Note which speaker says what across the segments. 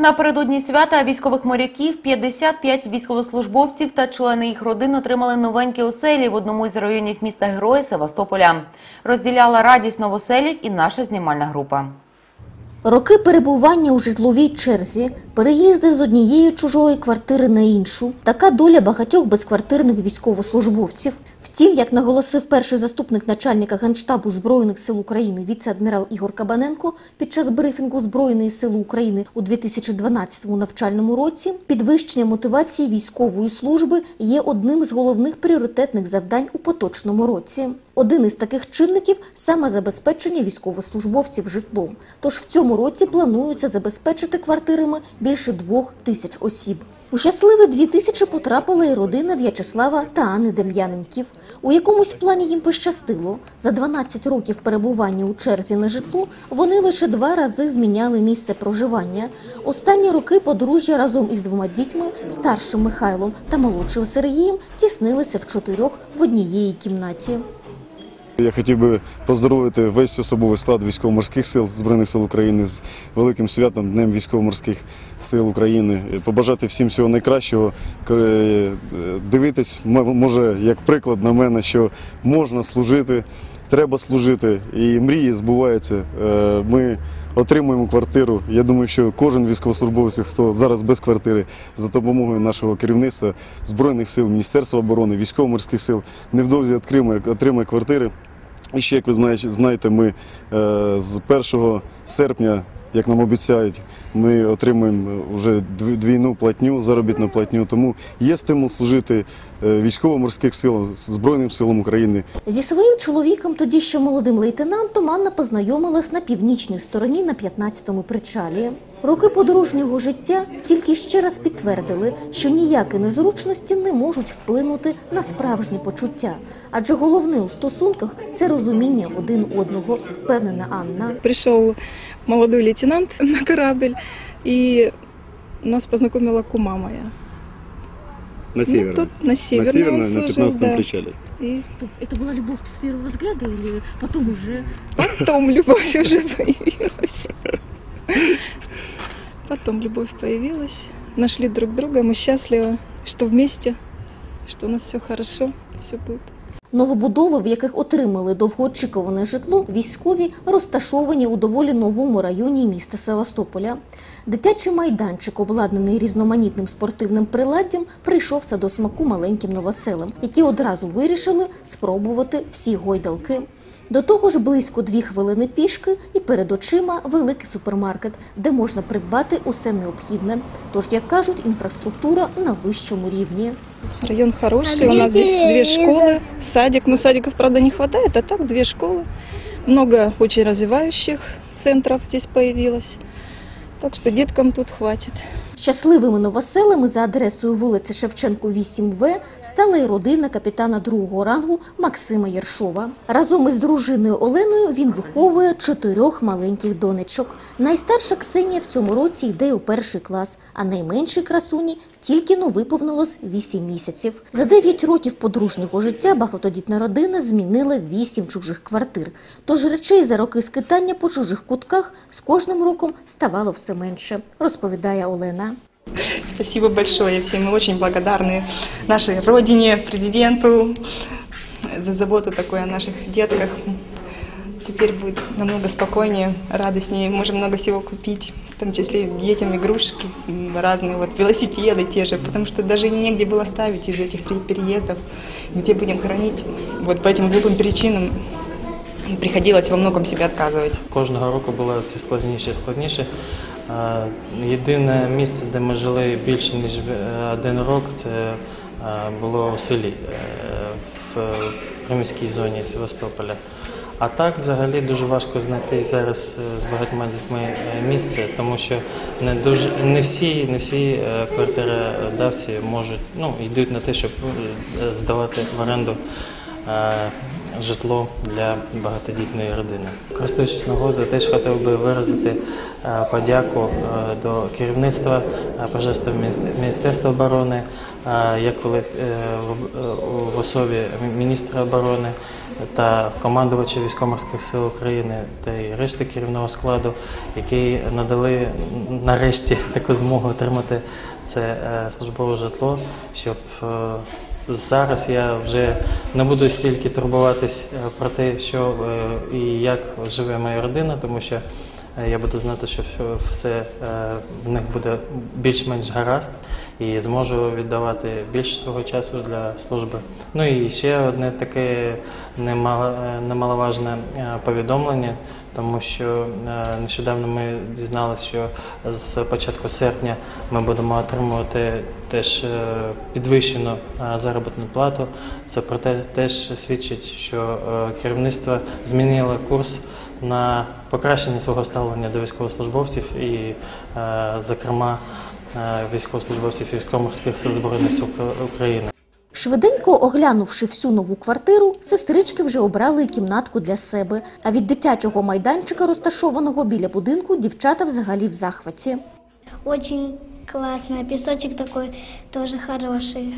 Speaker 1: Напередодні свята військових моряків 55 військовослужбовців та члени їх родин отримали новенькі оселі в одному із районів міста Герої Севастополя. Розділяла радість новоселів і наша знімальна група.
Speaker 2: Роки перебування у житловій черзі, переїзди з однієї чужої квартири на іншу. Така доля багатьох безквартирних військовослужбовців. Втім, як наголосив перший заступник начальника Генштабу Збройних сил України віце-адмірал Ігор Кабаненко під час брифінгу Збройної сили України у 2012 навчальному році, підвищення мотивації військової служби є одним з головних пріоритетних завдань у поточному році. Один із таких чинників саме забезпечення військовослужбовців житлом. Тож в цьому році планується забезпечити квартирами більше двох тисяч осіб. У щасливе 2000 потрапила і родина В'ячеслава та Анни Дем'яненків. У якомусь плані їм пощастило. За 12 років перебування у черзі на житло вони лише два рази зміняли місце проживання. Останні роки подружжя разом із двома дітьми, старшим Михайлом та молодшим Сергієм, тіснилися в чотирьох в однієї кімнаті.
Speaker 3: Я хотів би поздоровити весь особовий склад військово-морських сил Збройних сил України з великим святом Днем військово-морських сил України. Побажати всім всього найкращого. Е, Дивитись, може, як приклад на мене, що можна служити, треба служити, і мрії збуваються. Е, Ми отримуємо квартиру. Я думаю, що кожен військовослужбовець, хто зараз без квартири, за допомогою нашого керівництва Збройних сил, Міністерства оборони, військово-морських сил, невдовзі отримає, отримає квартири. І ще, як ви знаєте, ми е, з 1 серпня, як нам обіцяють, ми отримуємо вже дв- двійну платню, заробітну платню. Тому є стимул служити е, військово-морських сил, Збройним силам України.
Speaker 2: Зі своїм чоловіком, тоді ще молодим лейтенантом, Анна познайомилась на північній стороні на 15-му причалі. Роки подружнього життя тільки ще раз підтвердили, що ніякі незручності не можуть вплинути на справжні почуття. Адже головне у стосунках це розуміння один одного, впевнена Анна.
Speaker 4: Пришел молодой лейтенант на корабль, и нас познакомила кума моя.
Speaker 3: На
Speaker 4: Ну, тут на Северной он служил, да.
Speaker 3: причалі.
Speaker 4: И
Speaker 2: Это была любовь с первого взгляда или потом уже?
Speaker 4: потом любовь уже появилась. Потом любовь появилась. Нашли друг друга, мы счастливы, что вместе, что у нас все хорошо, все будет.
Speaker 2: Новобудови, в яких отримали довгоочікуване житло, військові розташовані у доволі новому районі міста Севастополя. Дитячий майданчик, обладнаний різноманітним спортивним приладдям, прийшовся до смаку маленьким новоселам, які одразу вирішили спробувати всі гойдалки. До того ж, близько дві хвилини пішки і перед очима великий супермаркет, де можна придбати усе необхідне. Тож, як кажуть, інфраструктура на вищому рівні.
Speaker 4: Район хороший, у нас здесь две школы, садик. Ну, садиков, правда, не хватает, а так две школы. Много очень развивающих центров здесь появилось. Так что деткам тут хватит.
Speaker 2: Щасливими новоселами за адресою вулиці Шевченко 8В стала й родина капітана другого рангу Максима Єршова. Разом із дружиною Оленою він виховує чотирьох маленьких донечок. Найстарша Ксенія в цьому році йде у перший клас, а найменшій красуні тільки но виповнилось 8 місяців. За 9 років подружнього життя багатодітна родина змінила 8 чужих квартир. Тож речей за роки скитання по чужих кутках з кожним роком ставало все менше, розповідає Олена.
Speaker 4: Спасибо большое всем. Мы очень благодарны нашей родине, президенту за заботу такой о наших детках. Теперь будет намного спокойнее, радостнее. Можем много всего купить, в том числе детям игрушки разные, вот велосипеды те же, потому что даже негде было ставить из этих пере- переездов, где будем хранить. Вот по этим глупым причинам приходилось во многом себе отказывать.
Speaker 5: Кожного року було все складніше і складніше. Е, Єдине місце, де ми жили більше ніж в- один рок, це е, було у селі е, в приміській зоні Севастополя. А так, взагалі, дуже важко знайти зараз е, з багатьма дітьми е, місце, тому що не дуже не всі, не всі е, квартиродавці можуть ну йдуть на те, щоб е, здавати в оренду е, житло для багатодітної родини. Користуючись нагодою, теж хотів би виразити е, подяку е, до керівництва е, Пожежного Міністерства оборони, е, як е, в- е, особі міністра оборони та командувача військово-морських сил України та й решти керівного складу, які надали нарешті таку змогу отримати це е, службове житло, щоб е, зараз я вже не буду стільки турбуватись е, про те, що е, і як живе моя родина, тому що е, я буду знати, що все в них буде більш-менш гаразд і зможу віддавати більше свого часу для служби. Ну і ще одне таке немало- немаловажне повідомлення, тому що е, нещодавно ми дізналися, що з початку серпня ми будемо отримувати теж е, підвищену е, заробітну плату. Це про те теж свідчить, що керівництво змінило курс на покращення свого ставлення до військовослужбовців і, зокрема, військовослужбовців військово-морських сил збройних сил України.
Speaker 2: Швиденько оглянувши всю нову квартиру, сестрички вже обрали кімнатку для себе. А від дитячого майданчика, розташованого біля будинку, дівчата взагалі в захваті.
Speaker 6: Очень классно. Песочек такой тоже хороший.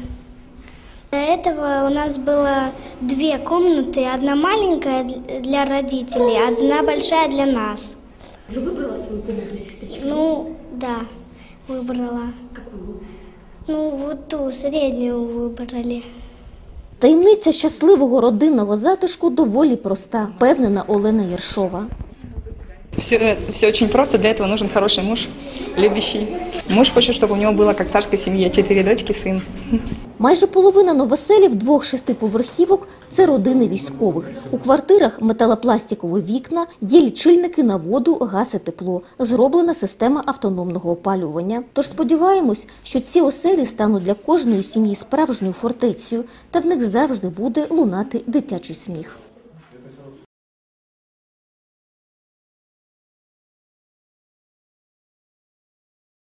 Speaker 6: До этого у нас было две комнаты. Одна маленькая для родителей, одна большая для нас.
Speaker 2: Вже вибрала свою комнату сестричка?
Speaker 6: Ну, да, выбрала.
Speaker 2: Какую?
Speaker 6: Ну, вот ту среднюю выбрали.
Speaker 2: Таємниця щасливого родинного затишку доволі проста, впевнена Олена Єршова.
Speaker 4: Все, все очень просто, для этого нужен хороший муж, любящий. Муж хочет, чтобы у него было как в царской семье, четыре дочки, сын.
Speaker 2: Майже половина новоселів двох шестиповерхівок – це родини військових. У квартирах металопластикові вікна, є лічильники на воду, газ і тепло. Зроблена система автономного опалювання. Тож сподіваємось, що ці оселі стануть для кожної сім'ї справжньою фортецею, та в них завжди буде лунати дитячий сміх.